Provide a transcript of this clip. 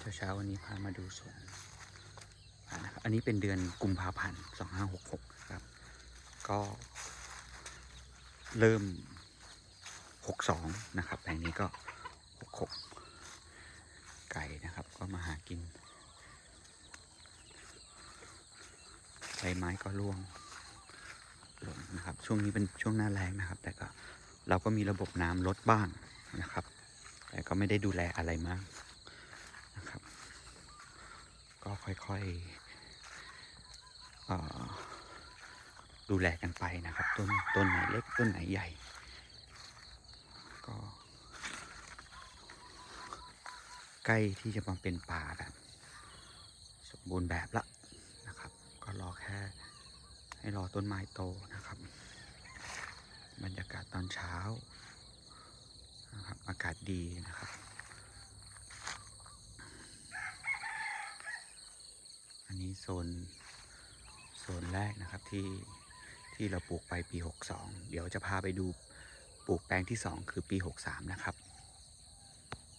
เช้าๆวันนี้พามาดูสวนนะครับอันนี้เป็นเดือนกุมภาพันธ์สองห้าหกหกครับ ก็เริ่มหกสองนะครับแปลงนี้ก็หกหกไก่นะครับ ก็มาหากินใบไม้ก็ร่วงหล่นนะครับ ช่วงนี้เป็นช่วงหน้าแรงนะครับ แต่ก็เราก็มีระบบน้ำลดบ้างนะครับ แต่ก็ไม่ได้ดูแลอะไรมาก ก็ค่อยๆดูแลกันไปนะครับ ต้นต้นไหนเล็กต้นไหนใหญ่ ก็ใกล้ที่จะมาเป็นป่าแบบสมบูรณ์แบบละนะครับ ก็รอแค่ให้รอต้นไม้โตนะครับ บรรยากาศตอนเช้านะครับอากาศดีนะครับ อัน นี้โซนโซนแรกนะครับที่ที่เราปลูกไปปี 62 เดี๋ยวจะพาไปดูปลูกแปลงที่ 2 คือปี 63 นะครับ